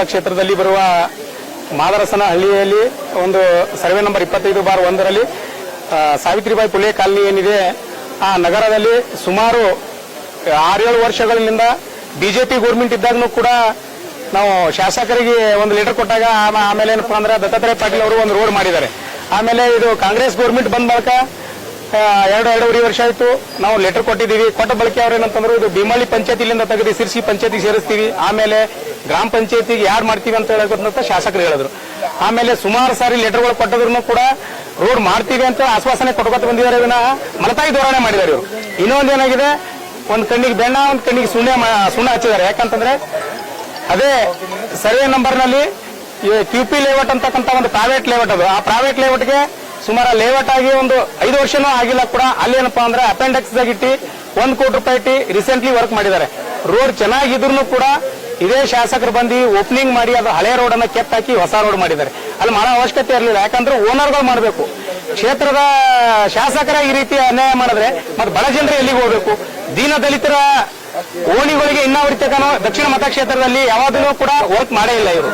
ಮತಕ್ಷೇತ್ರದಲ್ಲಿ ಬರುವ ಮಾದರಸನ ಹಳ್ಳಿಯಲ್ಲಿ ಒಂದು ಸರ್ವೆ ನಂಬರ್ ಇಪ್ಪತ್ತೈದು ಬಾರ್ ಒಂದರಲ್ಲಿ ಸಾವಿತ್ರಿಬಾಯಿ ಪುಲೆ ಕಾಲನಿ ಏನಿದೆ, ಆ ನಗರದಲ್ಲಿ ಸುಮಾರು ಆರೇಳು ವರ್ಷಗಳಿಂದ ಬಿಜೆಪಿ ಗೌರ್ಮೆಂಟ್ ಇದ್ದಾಗನೂ ಕೂಡ ನಾವು ಶಾಸಕರಿಗೆ ಒಂದು ಲೆಟರ್ ಕೊಟ್ಟಾಗ ಆಮ- ಆಮೇಲೆ ಏನಪ್ಪಾ ಅಂದ್ರೆ ದತ್ತಾತ್ರೇಯ ಪಾಟೀಲ್ ಅವರು ಒಂದು ರೋಡ್ ಮಾಡಿದ್ದಾರೆ. ಆಮೇಲೆ ಇದು ಕಾಂಗ್ರೆಸ್ ಗೌರ್ಮೆಂಟ್ ಬಂದ ಬಳಿಕ ಎರಡು ಎರಡೂವರೆ ವರ್ಷ ಆಯ್ತು. ನಾವು ಲೆಟರ್ ಕೊಟ್ಟಿದ್ದೀವಿ. ಕೊಟ್ಟ ಬಳಕೆ ಅವ್ರು ಏನಂತಂದ್ರು ಇದು ಭೀಮಳ್ಳಿ ಪಂಚಾಯತಿಲಿಂದ ತೆಗೆದು ಸಿರ್ಸಿ ಪಂಚಾಯತಿಗೆ ಸೇರಿಸ್ತೀವಿ. ಆಮೇಲೆ ಗ್ರಾಮ ಪಂಚಾಯತಿಗೆ ಯಾರು ಮಾಡ್ತೀವಿ ಅಂತ ಹೇಳಕ್ಕಂತ ಶಾಸಕರು ಹೇಳಿದ್ರು. ಆಮೇಲೆ ಸುಮಾರು ಸಾರಿ ಲೆಟರ್ಗಳು ಕೊಟ್ಟದ್ರು ಕೂಡ ರೋಡ್ ಮಾಡ್ತೀವಿ ಅಂತ ಆಶ್ವಾಸನೆ ಕೊಟ್ಕೊತ ಬಂದಿದ್ದಾರೆ ಇದನ್ನ ಮಲತಾಯಿ ಧೋರಣೆ ಮಾಡಿದ್ದಾರೆ ಇವರು. ಇನ್ನೊಂದು ಏನಾಗಿದೆ, ಒಂದ್ ಕಣ್ಣಿಗೆ ಬೆಣ್ಣ, ಒಂದ್ ಕಣ್ಣಿಗೆ ಸುಣ್ಣ ಸುಣ್ಣ ಹಚ್ಚಿದ್ದಾರೆ. ಯಾಕಂತಂದ್ರೆ ಅದೇ ಸರ್ವೆ ನಂಬರ್ನಲ್ಲಿ ನಲ್ಲಿ ಪಿ ಲೇಔಟ್ ಅಂತಕ್ಕಂಥ ಒಂದು ಪ್ರೈವೇಟ್ ಲೇಔಟ್ ಅದು. ಆ ಪ್ರೈವೇಟ್ ಲೇಔಟ್ಗೆ ಸುಮಾರು ಲೇಔಟ್ ಆಗಿ ಒಂದು ಐದು ವರ್ಷನೂ ಆಗಿಲ್ಲ ಕೂಡ. ಅಲ್ಲಿ ಏನಪ್ಪಾ ಅಂದ್ರೆ ಅಪೆಂಡೆಕ್ಸ್ ಇಟ್ಟು ಒಂದ್ ಕೋಟಿ ರೂಪಾಯಿ ಇಟ್ಟು ರೀಸೆಂಟ್ಲಿ ವರ್ಕ್ ಮಾಡಿದ್ದಾರೆ. ರೋಡ್ ಚೆನ್ನಾಗಿದ್ರು ಕೂಡ ಇದೇ ಶಾಸಕರು ಬಂದು ಓಪನಿಂಗ್ ಮಾಡಿ ಅದು ಹಳೆ ರೋಡ್ ಅನ್ನ ಕೆತ್ತಾಕಿ ಹೊಸ ರೋಡ್ ಮಾಡಿದ್ದಾರೆ. ಅಲ್ಲಿ ಮಾಡೋ ಅವಶ್ಯಕತೆ ಇರಲಿಲ್ಲ. ಯಾಕಂದ್ರೆ ಓನರ್ಗಳು ಮಾಡಬೇಕು. ಕ್ಷೇತ್ರದ ಶಾಸಕರ ಈ ರೀತಿ ಅನ್ಯಾಯ ಮಾಡಿದ್ರೆ ಮತ್ತೆ ಬಡ ಜನರು ಎಲ್ಲಿಗೆ ಹೋಗ್ಬೇಕು? ದೀನ ದಲಿತರ ಓಣಿಗಳಿಗೆ ಇನ್ನಾವೃತ್ತಿ ದಕ್ಷಿಣ ಮತಕ್ಷೇತ್ರದಲ್ಲಿ ಯಾವಾಗಲೂ ಕೂಡ ವರ್ಕ್ ಮಾಡೇ ಇಲ್ಲ ಇವರು.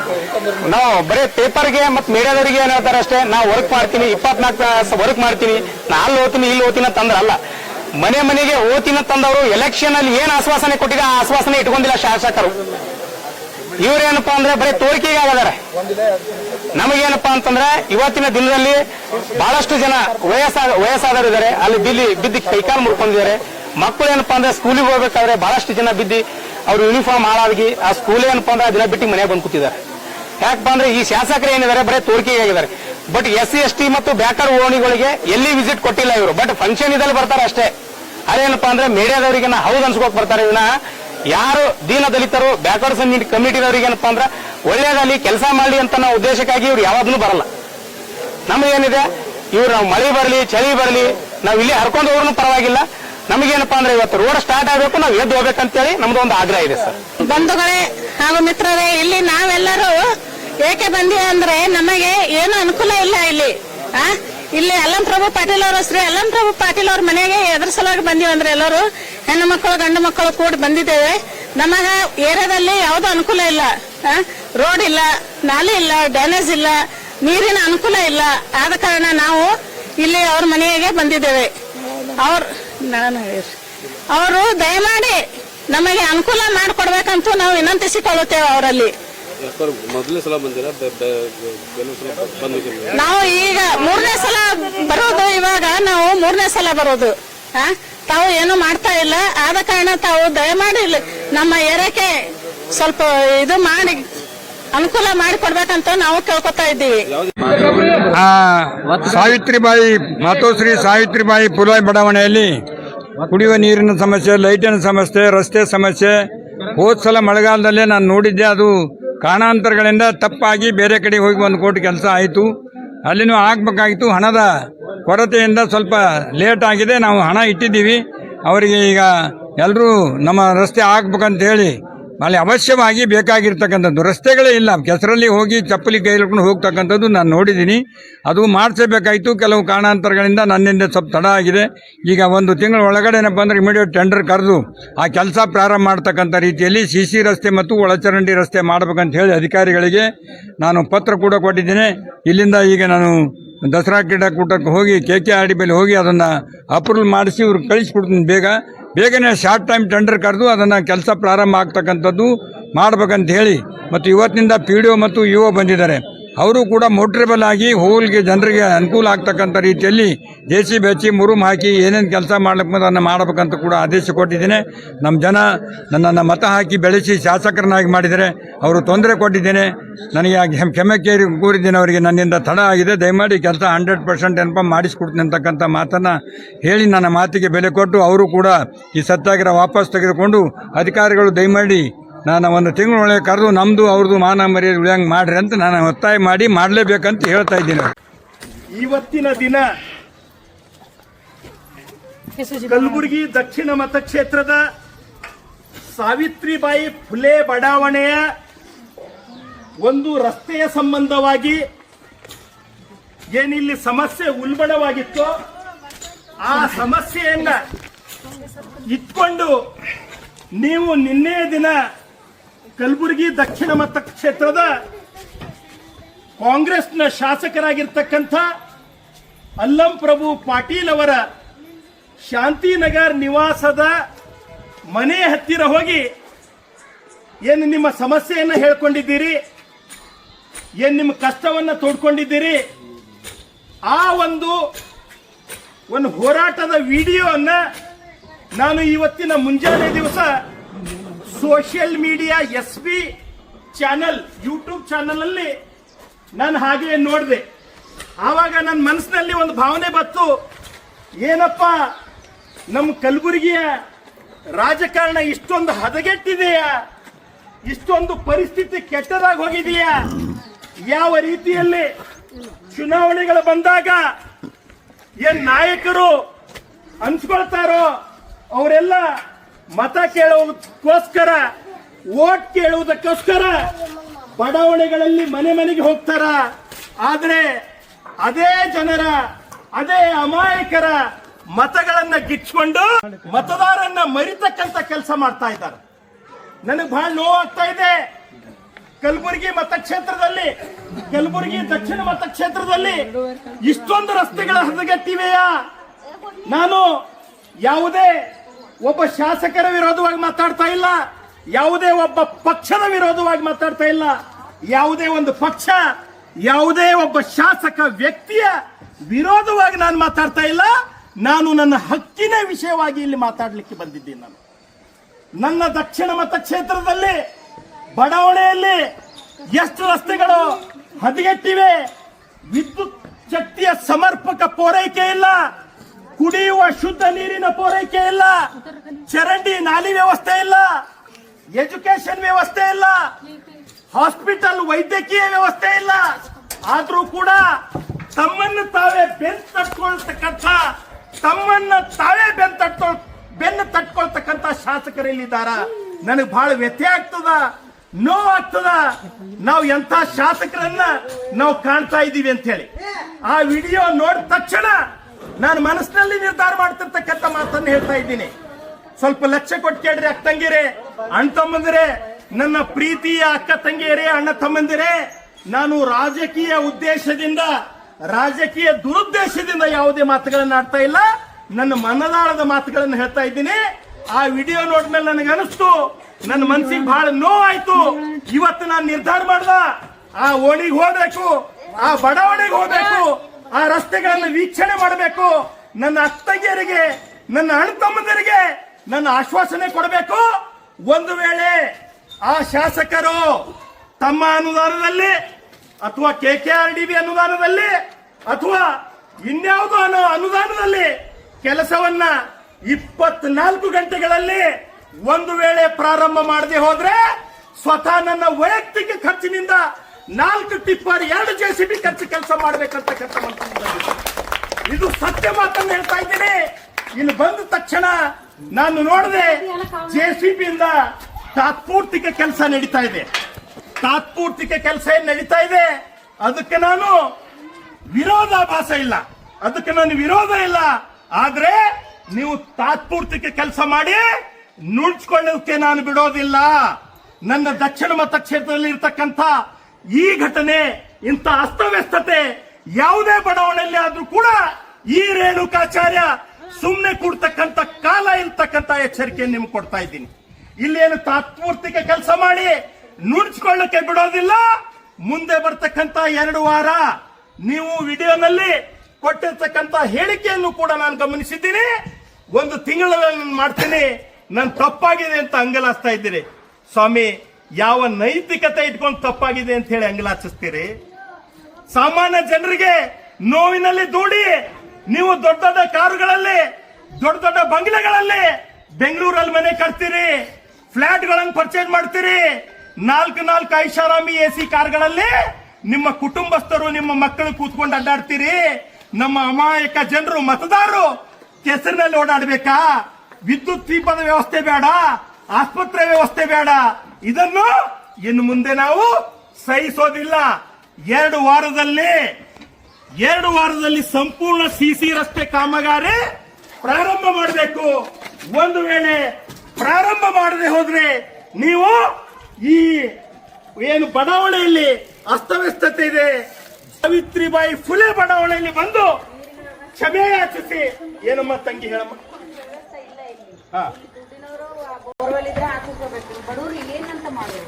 ನಾವು ಬರೀ ಪೇಪರ್ಗೆ ಮತ್ತೆ ಮೀಡಿಯಾದವರಿಗೆ ಏನ್ ಹೇಳ್ತಾರೆ ಅಷ್ಟೇ, ನಾವು ವರ್ಕ್ ಮಾಡ್ತೀನಿ ಇಪ್ಪತ್ನಾಲ್ಕು ತಾಸು ವರ್ಕ್ ಮಾಡ್ತೀನಿ, ನಾ ಅಲ್ಲಿ ಓದ್ತೀನಿ, ಇಲ್ಲಿ ಓದ್ತೀನಿ ಅಂತಂದ್ರೆ ಅಲ್ಲ ಮನೆ ಮನೆಗೆ ಓತಿನ ತಂದವರು ಎಲೆಕ್ಷನ್ ಅಲ್ಲಿ ಏನ್ ಆಶ್ವಾಸನೆ ಕೊಟ್ಟಿದೆ, ಆ ಆಶ್ವಾಸನೆ ಇಟ್ಕೊಂಡಿಲ್ಲ ಶಾಸಕರು. ಇವ್ರೇನಪ್ಪಾ ಅಂದ್ರೆ ಬರೀ ತೋರಿಕೆಗೆ ಆಗದಾರೆ. ನಮಗೇನಪ್ಪಾ ಅಂತಂದ್ರೆ, ಇವತ್ತಿನ ದಿನದಲ್ಲಿ ಬಹಳಷ್ಟು ಜನ ವಯಸ್ಸಾದ ವಯಸ್ಸಾದವರು ಇದ್ದಾರೆ ಅಲ್ಲಿ ಬಿಲ್ಲಿ, ಬಿದ್ದಿ ಕೈಕಾಲು ಮುರ್ಕೊಂಡಿದ್ದಾರೆ. ಮಕ್ಕಳು ಏನಪ್ಪಾ ಅಂದ್ರೆ ಸ್ಕೂಲಿಗೆ ಹೋಗ್ಬೇಕಾದ್ರೆ ಬಹಳಷ್ಟು ಜನ ಬಿದ್ದಿ, ಅವ್ರ ಯೂನಿಫಾರ್ಮ್ ಹಾಳಾಗಿ, ಆ ಸ್ಕೂಲ್ ಏನಪ್ಪಾ ಅಂದ್ರೆ ದಿನ ಬಿಟ್ಟು ಮನೆಗೆ ಬಂದು ಕೂತಿದ್ದಾರೆ ಯಾಕಪ್ಪ ಅಂದ್ರೆ ಈ ಶಾಸಕರು ಏನಿದ್ದಾರೆ? ಬರೀ ತೋರಿಕೆಗೆ ಆಗಿದ್ದಾರೆ but S C S T ಮತ್ತು ಬ್ಯಾಕರ್ ಓಣಿಗಳಿಗೆ ಎಲ್ಲಿ ವಿಸಿಟ್ ಕೊಟ್ಟಿಲ್ಲ ಇವರು? ಬಟ್ ಫಂಕ್ಷನ್ ಇದಲ್ಲಿ ಬರ್ತಾರೆ ಅಷ್ಟೇ. ಅದೇನಪ್ಪಾ ಅಂದ್ರೆ ಮೀಡಿಯಾದವರಿಗೆ ಹೌದು ಅನ್ಸ್ಕೋಕ್ ಬರ್ತಾರೆ ಇವನ. ಯಾರು ದೀನ ದಲಿತರು ಬ್ಯಾಕ್ವರ್ಡ್ಸ್ ಕಮಿಟಿದವರಿಗೆ ಏನಪ್ಪಾ ಅಂದ್ರೆ ಒಳ್ಳೇದಲ್ಲಿ ಕೆಲಸ ಮಾಡಲಿ ಅಂತ ನಾವು ಉದ್ದೇಶಕ್ಕಾಗಿ ಇವ್ರು ಯಾವಾಗ್ಲೂ ಬರಲ್ಲ. ನಮಗೇನಿದೆ? ಇವ್ರು ನಾವು ಮಳೆ ಬರಲಿ, ಚಳಿ ಬರಲಿ, ನಾವು ಇಲ್ಲಿ ಹರ್ಕೊಂಡು ಹೋಗ್ರೂ ಪರವಾಗಿಲ್ಲ. ನಮಗೇನಪ್ಪಾ ಅಂದ್ರೆ ಇವತ್ತು ರೋಡ್ ಸ್ಟಾರ್ಟ್ ಆಗಬೇಕು, ನಾವು ಎದ್ದು ಹೋಗ್ಬೇಕಂತೇಳಿ ನಮ್ದು ಒಂದು ಆಗ್ರಹ ಇದೆ ಸರ್. ಬಂಧುಗಳೇ ಹಾಗೂ ಮಿತ್ರರೇ, ಇಲ್ಲಿ ನಾವೆಲ್ಲರೂ ಏಕೆ ಬಂದಿ ಅಂದ್ರೆ ನಮಗೆ ಏನು ಅನುಕೂಲ ಇಲ್ಲ ಇಲ್ಲಿ. ಇಲ್ಲಿ ಅಲ್ಲಂ ಪ್ರಭು ಪಾಟೀಲ್ ಅವರು ಶ್ರೀ ಅಲ್ಲಂ ಪ್ರಭು ಪಾಟೀಲ್ ಅವ್ರ ಮನೆಗೆ ಎದ್ರ ಸಲುವಾಗಿ ಬಂದಿವಿ ಅಂದ್ರೆ ಎಲ್ಲರೂ ಹೆಣ್ಣು ಮಕ್ಕಳು, ಗಂಡು ಮಕ್ಕಳು ಕೂಡಿ ಬಂದಿದ್ದೇವೆ. ನಮಗ ಏರಿಯಾದಲ್ಲಿ ಯಾವ್ದು ಅನುಕೂಲ ಇಲ್ಲ? ರೋಡ್ ಇಲ್ಲ, ನಾಲೆ ಇಲ್ಲ ಡ್ಯಾನೇಜ್ ಇಲ್ಲ, ನೀರಿನ ಅನುಕೂಲ ಇಲ್ಲ. ಆದ ಕಾರಣ ನಾವು ಇಲ್ಲಿ ಅವ್ರ ಮನೆಗೆ ಬಂದಿದ್ದೇವೆ. ಅವ್ರ ನಾನು ಅವರು. ದಯಮಾಡಿ ನಮಗೆ ಅನುಕೂಲ ಮಾಡಿಕೊಡ್ಬೇಕಂತೂ ನಾವು ವಿನಂತಿಸಿಕೊಳ್ಳುತ್ತೇವೆ ಅವರಲ್ಲಿ. ನಾವು ಈಗ ಮೂರನೇ ಸಲ ಬರೋದು ಇವಾಗ ನಾವು ಮೂರನೇ ಸಲ ಬರೋದು? ತಾವು ಏನು ಮಾಡ್ತಾ ಇಲ್ಲ. ಆದ ಕಾರಣ ತಾವು ದಯಮಾಡಿ ನಮ್ಮ ಏರಕ್ಕೆ ಸ್ವಲ್ಪ ಇದು ಮಾಡಿ ಅನುಕೂಲ ಮಾಡಿಕೊಡ್ಬೇಕಂತ ನಾವು ಕೇಳ್ಕೊತಾ ಇದ್ದೀವಿ. ಸಾವಿತ್ರಿಬಾಯಿ ಮಾತೋಶ್ರೀ, ಸಾವಿತ್ರಿಬಾಯಿ ಪುಲಾಯ್ ಬಡಾವಣೆಯಲ್ಲಿ ಕುಡಿಯುವ ನೀರಿನ ಸಮಸ್ಯೆ, ಲೈಟಿನ ಸಮಸ್ಯೆ, ರಸ್ತೆ ಸಮಸ್ಯೆ. ಹೋದ ಸಲ ಮಳೆಗಾಲದಲ್ಲೇ ನಾನು ನೋಡಿದ್ದೆ ಅದು ಕಾರಣಾಂತರಗಳಿಂದ ತಪ್ಪಾಗಿ ಬೇರೆ ಕಡೆ ಹೋಗಿ ಒಂದು ಕೋಟಿ ಕೆಲಸ ಆಯಿತು. ಅಲ್ಲಿನೂ ಆಗಬೇಕಾಗಿತ್ತು. ಹಣದ ಕೊರತೆಯಿಂದ ಸ್ವಲ್ಪ ಲೇಟ್ ಆಗಿದೆ. ನಾವು ಹಣ ಇಟ್ಟಿದ್ದೀವಿ. ಅವರಿಗೆ ಈಗ ಎಲ್ಲರೂ ನಮ್ಮ ರಸ್ತೆ ಆಗ್ಬೇಕಂತ ಹೇಳಿ ಅಲ್ಲಿ ಅವಶ್ಯವಾಗಿ ಬೇಕಾಗಿರ್ತಕ್ಕಂಥದ್ದು ರಸ್ತೆಗಳೇ ಇಲ್ಲ. ಕೆಸರಲ್ಲಿ ಹೋಗಿ ಚಪ್ಪಲಿ ಕೈ ಹಿಡ್ಕೊಂಡು ಹೋಗ್ತಕ್ಕಂಥದ್ದು ನಾನು ನೋಡಿದ್ದೀನಿ. ಅದು ಮಾಡಿಸಬೇಕಾಯಿತು. ಕೆಲವು ಕಾರಣಾಂತರಗಳಿಂದ ನನ್ನಿಂದ ಸ್ವಲ್ಪ ತಡ ಆಗಿದೆ. ಈಗ ಒಂದು ತಿಂಗಳ ಒಳಗಡೆ ಏನಪ್ಪ ಅಂದ್ರೆ ಇಮಿಡಿಯೇಟ್ ಟೆಂಡರ್ ಕರೆದು ಆ ಕೆಲಸ ಪ್ರಾರಂಭ ಮಾಡ್ತಕ್ಕಂಥ ರೀತಿಯಲ್ಲಿ ಸಿ ಸಿ ರಸ್ತೆ ಮತ್ತು ಒಳಚರಂಡಿ ರಸ್ತೆ ಮಾಡಬೇಕಂತ ಹೇಳಿ ಅಧಿಕಾರಿಗಳಿಗೆ ನಾನು ಪತ್ರ ಕೂಡ ಕೊಟ್ಟಿದ್ದೇನೆ. ಇಲ್ಲಿಂದ ಈಗ ನಾನು ದಸರಾ ಕ್ರೀಡಾಕೂಟಕ್ಕೆ ಹೋಗಿ ಕೆ ಕೆ ಆರ್ ಡಿ ಮೇಲೆ ಹೋಗಿ ಅದನ್ನು ಅಪ್ರೂವಲ್ ಮಾಡಿಸಿ ಇವ್ರಿಗೆ ಕಳಿಸ್ಕೊಡ್ತೀನಿ ಬೇಗ. ಬೇಗನೆ ಶಾರ್ಟ್ ಟೈಮ್ ಟೆಂಡರ್ ಕರೆದು ಅದನ್ನು ಕೆಲಸ ಪ್ರಾರಂಭ ಆಗ್ತಕ್ಕಂಥದ್ದು ಮಾಡ್ಬೇಕಂತ ಹೇಳಿ. ಮತ್ತು ಇವತ್ತಿನಿಂದ ಪಿ ಮತ್ತು ಒ ಬಂದಿದ್ದಾರೆ. ಅವರು ಕೂಡ ಮೋಟ್ರೇಬಲ್ ಆಗಿ ಹೋಲ್ಗೆ ಜನರಿಗೆ ಅನುಕೂಲ ಆಗ್ತಕ್ಕಂಥ ರೀತಿಯಲ್ಲಿ ಜೆ ಸಿ ಬೆಚ್ಚಿ ಮುರುಮ್ ಹಾಕಿ ಏನೇನು ಕೆಲಸ ಮಾಡ್ಲಿಕ್ಕೆ ಅದನ್ನು ಮಾಡಬೇಕಂತ ಕೂಡ ಆದೇಶ ಕೊಟ್ಟಿದ್ದೇನೆ. ನಮ್ಮ ಜನ ನನ್ನನ್ನು ಮತ ಹಾಕಿ ಬೆಳೆಸಿ ಶಾಸಕರನ್ನಾಗಿ ಮಾಡಿದರೆ ಅವರು ತೊಂದರೆ ಕೊಟ್ಟಿದ್ದೇನೆ. ನನಗೆ ಕ್ಷಮೆ ಕೇರಿ ಕೂರಿದ್ದೇನೆ ಅವರಿಗೆ. ನನ್ನಿಂದ ತಡ ಆಗಿದೆ. ದಯಮಾಡಿ ಕೆಲಸ ಹಂಡ್ರೆಡ್ ಪರ್ಸೆಂಟ್ ಏನಪ್ಪ ಮಾಡಿಸ್ಕೊಡ್ತೀನಿ ಅಂತಕ್ಕಂಥ ಮಾತನ್ನು ಹೇಳಿ ನನ್ನ ಮಾತಿಗೆ ಬೆಲೆ ಕೊಟ್ಟು ಅವರು ಕೂಡ ಈ ಸತ್ಯಾಗ್ರಹ ವಾಪಸ್ ತೆಗೆದುಕೊಂಡು ಅಧಿಕಾರಿಗಳು ದಯಮಾಡಿ ನಾನು ಒಂದು ತಿಂಗಳೊಳಗೆ ಕರೆದು ನಮ್ಮದು ಅವ್ರದ್ದು ಮಾನ ಮರ್ಯಾದೆ ಉಳಿಯಂಗೆ ಮಾಡ್ರಿ ಅಂತ ನಾನು ಒತ್ತಾಯ ಮಾಡಿ ಮಾಡಲೇಬೇಕಂತ ಹೇಳ್ತಾ ಇದ್ದೀನಿ. ಇವತ್ತಿನ ದಿನ ಕಲಬುರಗಿ ದಕ್ಷಿಣ ಮತಕ್ಷೇತ್ರದ ಸಾವಿತ್ರಿಬಾಯಿ ಫುಲೆ ಬಡಾವಣೆಯ ಒಂದು ರಸ್ತೆಯ ಸಂಬಂಧವಾಗಿ ಏನಿಲ್ಲಿ ಸಮಸ್ಯೆ ಉಲ್ಬಣವಾಗಿತ್ತು ಆ ಸಮಸ್ಯೆಯನ್ನ ಇಟ್ಕೊಂಡು ನೀವು ನಿನ್ನೆ ದಿನ ಕಲಬುರಗಿ ದಕ್ಷಿಣ ಮತ ಕ್ಷೇತ್ರದ ಕಾಂಗ್ರೆಸ್ನ ಶಾಸಕರಾಗಿರ್ತಕ್ಕಂಥ ಅಲ್ಲಂ ಪ್ರಭು ಪಾಟೀಲ್ ಅವರ ಶಾಂತಿನಗರ್ ನಿವಾಸದ ಮನೆ ಹತ್ತಿರ ಹೋಗಿ ಏನು ನಿಮ್ಮ ಸಮಸ್ಯೆಯನ್ನು ಹೇಳ್ಕೊಂಡಿದ್ದೀರಿ? ಏನು ನಿಮ್ಮ ಕಷ್ಟವನ್ನು ತೋಡ್ಕೊಂಡಿದ್ದೀರಿ? ಆ ಒಂದು ಒಂದು ಹೋರಾಟದ ವಿಡಿಯೋನ್ನ ನಾನು ಇವತ್ತಿನ ಮುಂಜಾನೆ ದಿವಸ social media S B channel, YouTube channel ಅಲ್ಲಿ ನಾನು ಹಾಗೆ ನೋಡಿದೆ. ಆವಾಗ ನನ್ನ ಮನಸ್ಸಿನಲ್ಲಿ ಒಂದು ಭಾವನೆ ಬತ್ತು ಏನಪ್ಪ, ನಮ್ಮ ಕಲಬುರಗಿಯ ರಾಜಕಾರಣ ಇಷ್ಟೊಂದು ಹದಗೆಟ್ಟಿದೆಯಾ? ಇಷ್ಟೊಂದು ಪರಿಸ್ಥಿತಿ ಕೆಟ್ಟದಾಗಿ ಹೋಗಿದೆಯಾ? ಯಾವ ರೀತಿಯಲ್ಲಿ ಚುನಾವಣೆಗಳು ಬಂದಾಗ ಏನ್ ನಾಯಕರು ಹಂಚ್ಕೊಳ್ತಾರೋ ಅವರೆಲ್ಲ ಮತ ಕೇಳುವುದಕ್ಕೋಸ್ಕರ ಓಟ್ ಕೇಳುವುದಕ್ಕೋಸ್ಕರ ಬಡಾವಣೆಗಳಲ್ಲಿ ಮನೆ ಮನೆಗೆ ಹೋಗ್ತಾರ. ಆದ್ರೆ ಅದೇ ಜನರ, ಅದೇ ಅಮಾಯಕರ ಮತಗಳನ್ನ ಗಿಚ್ಕೊಂಡು ಮತದಾರನ್ನ ಮರಿತಕ್ಕಂತ ಕೆಲಸ ಮಾಡ್ತಾ ಇದ್ದಾರೆ. ನನಗೆ ಬಹಳ ನೋವಾಗ್ತಾ ಇದೆ. ಕಲಬುರಗಿ ಮತಕ್ಷೇತ್ರದಲ್ಲಿ, ಕಲಬುರಗಿ ದಕ್ಷಿಣ ಮತಕ್ಷೇತ್ರದಲ್ಲಿ ಇಷ್ಟೊಂದು ರಸ್ತೆಗಳ ಹದಗೆಟ್ಟಿವೆಯಾ? ನಾನು ಯಾವುದೇ ಒಬ್ಬ ಶಾಸಕರ ವಿರೋಧವಾಗಿ ಮಾತಾಡ್ತಾ ಇಲ್ಲ, ಯಾವುದೇ ಒಬ್ಬ ಪಕ್ಷದ ವಿರೋಧವಾಗಿ ಮಾತಾಡ್ತಾ ಇಲ್ಲ. ಯಾವುದೇ ಒಂದು ಪಕ್ಷ, ಯಾವುದೇ ಒಬ್ಬ ಶಾಸಕ ವ್ಯಕ್ತಿಯ ವಿರೋಧವಾಗಿ ನಾನು ಮಾತಾಡ್ತಾ ಇಲ್ಲ. ನಾನು ನನ್ನ ಹಕ್ಕಿನ ವಿಷಯವಾಗಿ ಇಲ್ಲಿ ಮಾತಾಡಲಿಕ್ಕೆ ಬಂದಿದ್ದೀನಿ ನಾನು. ನನ್ನ ದಕ್ಷಿಣ ಮತಕ್ಷೇತ್ರದಲ್ಲಿ ಬಡಾವಣೆಯಲ್ಲಿ ಎಷ್ಟು ರಸ್ತೆಗಳು ಹದಗೆಟ್ಟಿವೆ, ವಿದ್ಯುತ್ ಶಕ್ತಿಯ ಸಮರ್ಪಕ ಪೂರೈಕೆ ಇಲ್ಲ. ಕುಡಿಯುವ ಶುದ್ಧ ನೀರಿನ ಪೂರೈಕೆ ಇಲ್ಲ. ಚರಂಡಿ ನಾಲಿ ವ್ಯವಸ್ಥೆ ಇಲ್ಲ. ಎಜುಕೇಶನ್ ವ್ಯವಸ್ಥೆ ಇಲ್ಲ. ಹಾಸ್ಪಿಟಲ್ ವೈದ್ಯಕೀಯ ವ್ಯವಸ್ಥೆ ಇಲ್ಲ. ಆದ್ರೂ ಕೂಡ ತಮ್ಮನ್ನು ತಾವೇ ಬೆನ್ ತಟ್ಕೊಳ್ತಕ್ಕಂಥ, ತಮ್ಮನ್ನ ತಾವೇ ಬೆನ್ ತಟ್ಕೊಳ್, ಬೆನ್ನು ತಟ್ಕೊಳ್ತಕ್ಕಂಥ ಶಾಸಕರು ಇಲ್ಲಿದ್ದಾರ ನನಗೆ ಬಹಳ ವ್ಯಥೆ ಆಗ್ತದ ನೋವಾಗ್ತದ ನಾವು ಎಂಥ ಶಾಸಕರನ್ನ ನಾವು ಕಾಣ್ತಾ ಇದ್ದೀವಿ ಅಂತ ಹೇಳಿ. ಆ ವಿಡಿಯೋ ನೋಡಿದ ತಕ್ಷಣ ನಾನು ಮನಸ್ಸಿನಲ್ಲಿ ನಿರ್ಧಾರ ಮಾಡ್ತಿರ್ತಕ್ಕಂಥ ಮಾತನ್ನು ಹೇಳ್ತಾ ಇದ್ದೀನಿ. ಸ್ವಲ್ಪ ಲಕ್ಷ್ಯ ಕೊಟ್ಟು ಕೇಳ್ರಿ ಅಕ್ಕ ತಂಗಿರೆ. ಅಣ್ಣ ತಮ್ಮಂದಿರೆ, ನನ್ನ ಪ್ರೀತಿಯ ಅಕ್ಕ ತಂಗಿಯರೇ, ಅಣ್ಣ ತಮ್ಮಂದಿರೆ, ನಾನು ರಾಜಕೀಯ ಉದ್ದೇಶದಿಂದ, ರಾಜಕೀಯ ದುರುದ್ದೇಶದಿಂದ ಯಾವುದೇ ಮಾತುಗಳನ್ನು ಆಡ್ತಾ ಇಲ್ಲ. ನನ್ನ ಮನದಾಳದ ಮಾತುಗಳನ್ನು ಹೇಳ್ತಾ ಇದ್ದೀನಿ. ಆ ವಿಡಿಯೋ ನೋಡ್ಮೇಲೆ ನನಗೆ ಅನಿಸ್ತು ನನ್ನ ಮನಸ್ಸಿಗೆ ಬಹಳ ನೋವಾಯ್ತು. ಇವತ್ತು ನಾನು ನಿರ್ಧಾರ ಮಾಡ್ದ. ಆ ಓಣಿಗೆ ಹೋಗ್ಬೇಕು, ಆ ಬಡಾವಣೆಗೆ ಹೋಗ್ಬೇಕು ಆ ರಸ್ತೆಗಳನ್ನು ವೀಕ್ಷಣೆ ಮಾಡಬೇಕು. ನನ್ನ ಅತ್ತಗಿಯರಿಗೆ ನನ್ನ ಅಣ್ಣ ತಮ್ಮಂದರಿಗೆ ನನ್ನ ಆಶ್ವಾಸನೆ ಕೊಡಬೇಕು. ಒಂದು ವೇಳೆ ಆ ಶಾಸಕರು ತಮ್ಮ ಅನುದಾನದಲ್ಲಿ ಅಥವಾ K K R D B ಅನುದಾನದಲ್ಲಿ ಅಥವಾ ಇನ್ಯಾವುದೋ ಅನ್ನೋ ಅನುದಾನದಲ್ಲಿ ಕೆಲಸವನ್ನ ಇಪ್ಪತ್ನಾಲ್ಕು ಗಂಟೆಗಳಲ್ಲಿ ಒಂದು ವೇಳೆ ಪ್ರಾರಂಭ ಮಾಡದೆ ಹೋದ್ರೆ ಸ್ವತಃ ನನ್ನ ವೈಯಕ್ತಿಕ ಖರ್ಚಿನಿಂದ ನಾಲ್ಕು ಟಿಪ್ಪರ್, ಎರಡು ಜೆ ಸಿ ಬಿ ಖರ್ಚು ಕೆಲಸ ಮಾಡ್ಬೇಕಂತಕ್ಕಂಥ. ಇದು ಸತ್ಯ ಮಾತನ್ನು ಹೇಳ್ತಾ ಇದ್ದೀನಿ. ಇಲ್ಲಿ ಬಂದ ತಕ್ಷಣ ನಾನು ನೋಡಿದೆ ಜೆ ಸಿ ಬಿಯಿಂದ ತಾತ್ಪೂರ್ತಿಕ ಕೆಲಸ ನಡೀತಾ ಇದೆ. ತಾತ್ಪೂರ್ತಿಕ ಕೆಲಸ ಏನ್ ನಡೀತಾ ಇದೆ? ಅದಕ್ಕೆ ನಾನು ವಿರೋಧಾಭಾಸ ಇಲ್ಲ. ಅದಕ್ಕೆ ನಾನು ವಿರೋಧ ಇಲ್ಲ. ಆದ್ರೆ ನೀವು ತಾತ್ಪೂರ್ತಿಕ ಕೆಲಸ ಮಾಡಿ ನುಡ್ಸ್ಕೊಳ್ಳೋಕೆ ನಾನು ಬಿಡೋದಿಲ್ಲ. ನನ್ನ ದಕ್ಷಿಣ ಮತಕ್ಷೇತ್ರದಲ್ಲಿ ಇರ್ತಕ್ಕಂಥ ಈ ಘಟನೆ ಇಂಥ ಅಸ್ತವ್ಯಸ್ತತೆ ಯಾವುದೇ ಬಡಾವಣೆಯಲ್ಲಿ ಆದ್ರೂ ಕೂಡ ಈ ರೇಣುಕಾಚಾರ್ಯ ಸುಮ್ಮನೆ ಕೂಡ್ತಕ್ಕಂಥ ಕಾಲ ಇರ್ತಕ್ಕಂಥ ಎಚ್ಚರಿಕೆ ನಿಮ್ಗೆ ಕೊಡ್ತಾ ಇದ್ದೀನಿ. ಇಲ್ಲೇನು ತಾತ್ಪೂರ್ತಿಕ ಕೆಲಸ ಮಾಡಿ ನುಡ್ಸ್ಕೊಳ್ಳಕ್ಕೆ ಬಿಡೋದಿಲ್ಲ. ಮುಂದೆ ಬರ್ತಕ್ಕಂಥ ಎರಡು ವಾರ ನೀವು ವಿಡಿಯೋನಲ್ಲಿ ಕೊಟ್ಟಿರ್ತಕ್ಕಂಥ ಹೇಳಿಕೆಯನ್ನು ಕೂಡ ನಾನು ಗಮನಿಸಿದ್ದೀನಿ. ಒಂದು ತಿಂಗಳಲ್ಲಿ ನಾನು ಮಾಡ್ತೀನಿ. ನಾನು ತಪ್ಪಾಗಿದೆ ಅಂತ ಅಂಗಲಾಸ್ತಾ ಇದ್ದೀರಿ. ಸ್ವಾಮಿ ಯಾವ ನೈತಿಕತೆ ಇಟ್ಕೊಂಡು ತಪ್ಪಾಗಿದೆ ಅಂತ ಹೇಳಿ ಅಂಗಲಾಚಿಸ್ತೀರಿ ಸಾಮಾನ್ಯ ಜನರಿಗೆ ನೋವಿನಲ್ಲಿ ದೂಡಿ ನೀವು ದೊಡ್ಡ ದೊಡ್ಡ ಕಾರುಗಳಲ್ಲಿ, ದೊಡ್ಡ ದೊಡ್ಡ ಬಂಗ್ಲೆಗಳಲ್ಲಿ ಬೆಂಗಳೂರಲ್ಲಿ ಮನೆ ಕಟ್ತೀರಿ, ಫ್ಲಾಟ್ಗಳನ್ನು ಪರ್ಚೇಸ್ ಮಾಡ್ತೀರಿ, ನಾಲ್ಕು ನಾಲ್ಕು ಐಷಾರಾಮಿ ಎ ಸಿ ಕಾರ್ಗಳಲ್ಲಿ ನಿಮ್ಮ ಕುಟುಂಬಸ್ಥರು, ನಿಮ್ಮ ಮಕ್ಕಳು ಕೂತ್ಕೊಂಡು ಅಡ್ಡಾಡ್ತೀರಿ. ನಮ್ಮ ಅಮಾಯಕ ಜನರು, ಮತದಾರರು ಕೆಸರಿನಲ್ಲಿ ಓಡಾಡ್ಬೇಕಾ? ವಿದ್ಯುತ್ ದೀಪದ ವ್ಯವಸ್ಥೆ ಬೇಡ, ಆಸ್ಪತ್ರೆ ವ್ಯವಸ್ಥೆ ಬೇಡ. ಇದನ್ನು ಇನ್ನು ಮುಂದೆ ನಾವು ಸಹಿಸೋದಿಲ್ಲ. ಎರಡು ವಾರದಲ್ಲಿ ಎರಡು ವಾರದಲ್ಲಿ ಸಂಪೂರ್ಣ ಸಿಸಿ ರಸ್ತೆ ಕಾಮಗಾರಿ ಪ್ರಾರಂಭ ಮಾಡಬೇಕು. ಒಂದು ವೇಳೆ ಪ್ರಾರಂಭ ಮಾಡದೆ ಹೋದ್ರೆ ನೀವು ಈ ಏನು ಬಡಾವಣೆಯಲ್ಲಿ ಅಸ್ತವ್ಯಸ್ತತೆ ಇದೆ. ಸಾವಿತ್ರಿಬಾಯಿ ಫುಲೆ ಬಡಾವಣೆಯಲ್ಲಿ ಬಂದು ಕ್ಷಮೆ ಯಾಚಿಸಿ ಏನಮ್ಮ ತಂಗಿ ಹೇಳಮ್ಮ? ಹಾ. ಬೋರ್ವೆಲ್ ಇದ್ರೆ ಹಾಕಿಸ್ಕೋಬೇಕು. ಬಡವ್ರು ಏನಂತ ಮಾಡೋದು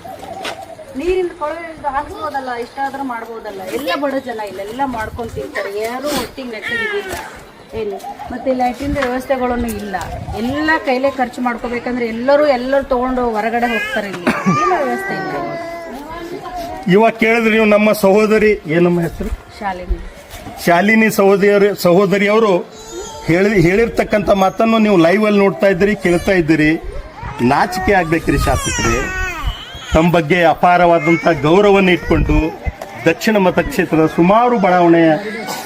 ನೀರಿನ ಕೊಳವೆ ಹಾಕಿಸ್ಬೋದಲ್ಲ ಇಷ್ಟಾದ್ರೂ ಮಾಡ್ಬೋದಲ್ಲ. ಎಲ್ಲ ಬಡ ಜನ ಇಲ್ಲ ಎಲ್ಲ ಮಾಡ್ಕೊಂಡ್ ತಿಂತಾರೆ. ಯಾರು ಒಟ್ಟಿಗೆ ನೆಟ್ಟಿಗಿಲ್ಲ. ಏನು? ಮತ್ತೆ ಲೈಟಿನ ವ್ಯವಸ್ಥೆಗಳನ್ನು ಇಲ್ಲ. ಎಲ್ಲ ಕೈಲೇ ಖರ್ಚು ಮಾಡ್ಕೋಬೇಕಂದ್ರೆ ಎಲ್ಲರೂ ಎಲ್ಲರೂ ತಗೊಂಡು ಹೊರಗಡೆ ಹೋಗ್ತಾರೆ ಇಲ್ಲಿ. ಏನು ವ್ಯವಸ್ಥೆ ಇಲ್ಲ. ಇವಾಗ ಕೇಳಿದ್ರೆ ನೀವು ನಮ್ಮ ಸಹೋದರಿ ಏನಮ್ಮ ಹೆಸರು? ಶಾಲಿನಿ. ಶಾಲಿನಿ ಸಹೋದರಿ ಸಹೋದರಿಯವರು ಹೇಳಿ ಹೇಳಿರ್ತಕ್ಕಂಥ ಮಾತನ್ನು ನೀವು ಲೈವ್ ಅಲ್ಲಿ ನೋಡ್ತಾ ಇದ್ದೀರಿ ಕೇಳ್ತಾ ಇದ್ದೀರಿ. ನಾಚಿಕೆ ಆಗ್ಬೇಕ್ರಿ ಶಾಸಕರೇ. ತಮ್ಮ ಬಗ್ಗೆ ಅಪಾರವಾದಂಥ ಗೌರವವನ್ನು ಇಟ್ಕೊಂಡು ದಕ್ಷಿಣ ಮತಕ್ಷೇತ್ರದ ಸುಮಾರು ಬಡಾವಣೆಯ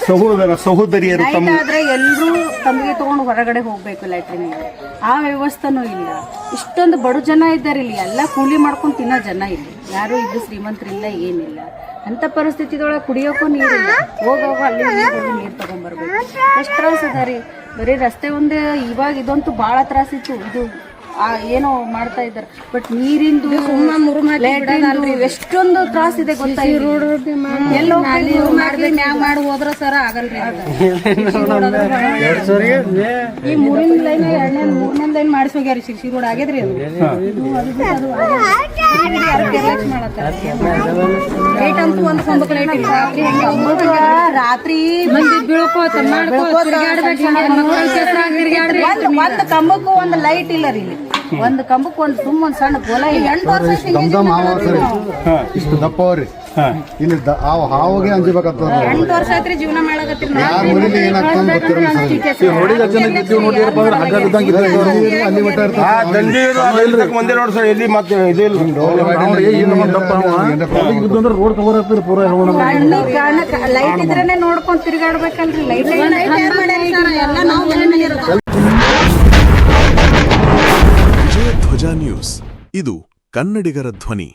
ಸಹೋದರ ಸಹೋದರಿಯರು ತಮ್ಮ ಎಲ್ಲರೂ ತಮಗೆ ತಗೊಂಡು ಹೊರಗಡೆ ಹೋಗ್ಬೇಕು ಲೈಟ್ರಿನ್ ಆ ವ್ಯವಸ್ಥೆನೂ ಇಲ್ಲ. ಇಷ್ಟೊಂದು ಬಡ ಜನ ಇದ್ದಾರೆ ಇಲ್ಲಿ. ಎಲ್ಲ ಕೂಲಿ ಮಾಡ್ಕೊಂಡು ತಿನ್ನೋ ಜನ ಇಲ್ಲಿ. ಯಾರು ಇದು ಶ್ರೀಮಂತರಿಲ್ಲ ಏನಿಲ್ಲ. ಅಂತ ಪರಿಸ್ಥಿತಿದೊಳಗೆ ಕುಡಿಯೋಕ್ಕೂ ನೀರಿಲ್ಲ. ಹೋಗೋ ಅಲ್ಲಿ ನೀರು ತಗೊಂಡ್ಬರ್ಬೇಕು ಎಷ್ಟು ತ್ರಾಸ ಅದ ರೀ? ಬರೀ ರಸ್ತೆ ಒಂದೇ ಇವಾಗ ಇದಂತೂ ಭಾಳ ತ್ರಾಸಿತ್ತು ಇದು ಏನೋ ಮಾಡ್ತಾ ಇದ್ದಾರೆ. ಬಟ್ ನೀರಿಂದು ಎಷ್ಟೊಂದು ತ್ರಾಸ ಇದೆ ಗೊತ್ತಾ? ಎಲ್ಲೋ ಮ್ಯಾಗ ಮಾಡಿ ಹೋದ್ರ ಸರ ಆಗಲ್ರಿ. ಈ ಮೂರಿನ ಲೈನ್ ಎರಡನೇ ಮೂರನೇ ಲೈನ್ ಮಾಡಿಸಿ ಹೋಗ್ಯಾರ ರೋಡ್ ಆಗ್ಯದ್ರಿ ಅದು. ಲೈಟ್ ಅಂತೂ ಒಂದು ಲೈಟ್ ಇಲ್ಲ. ರಾತ್ರಿ ಮಂದಿ ಬೀಳ್ಕೋತ ಒಂದ್ ಕಂಬಕ್ಕೂ ಒಂದು ಲೈಟ್ ಇಲ್ಲ ರೀ ಇಲ್ಲಿ. ಒಂದು ಕಂಬಕ್ಕೆ ಒಂದು ಸುಮ್ಮ ಒಂದು ಸಣ್ಣ ಗೋಲ ಎಂಟು ವರ್ಷ ಆಯ್ತು ಹಿಂಗೆ ದಮ್ದಮ್ ಹಾವು ಸರಿ. ಇಷ್ಟು ದಪ್ಪ ಅವ್ರಿ ಇಲ್ಲಿ ದ- ಹಾವು ಹಾವಿಗೆ ಅಂಜಬೇಕಂತ ಎಂಟು ವರ್ಷ ಆಯ್ತ್ರಿ ಜೀವನ ಮಾಡಕತ್ತೀರಿ. ಯಾರ ಮನೇಲಿ ಏನಾಗ್ತದೆ ಗೊತ್ತಿರಲ್ಲ ಸರ್. ನೋಡಿ ಅಲ್ಲಿ ಮಟ್ಟ ಇರ್ತದೆ ಮುಂದೆ ನೋಡಿ ಸರ್ ಇಲ್ಲಿ ಮತ್ತೆ ಇದು ಲೈಟ್ ಇದ್ರೇನೆ ನೋಡ್ಕೊಂಡ್ ತಿರ್ಗಾಡ್ಬೇಕಲ್ರಿ. ಲೈಟ್ ಎಲ್ಲ ನಾವು ನ್ಯೂಸ್. ಇದು ಕನ್ನಡಿಗರ ಧ್ವನಿ.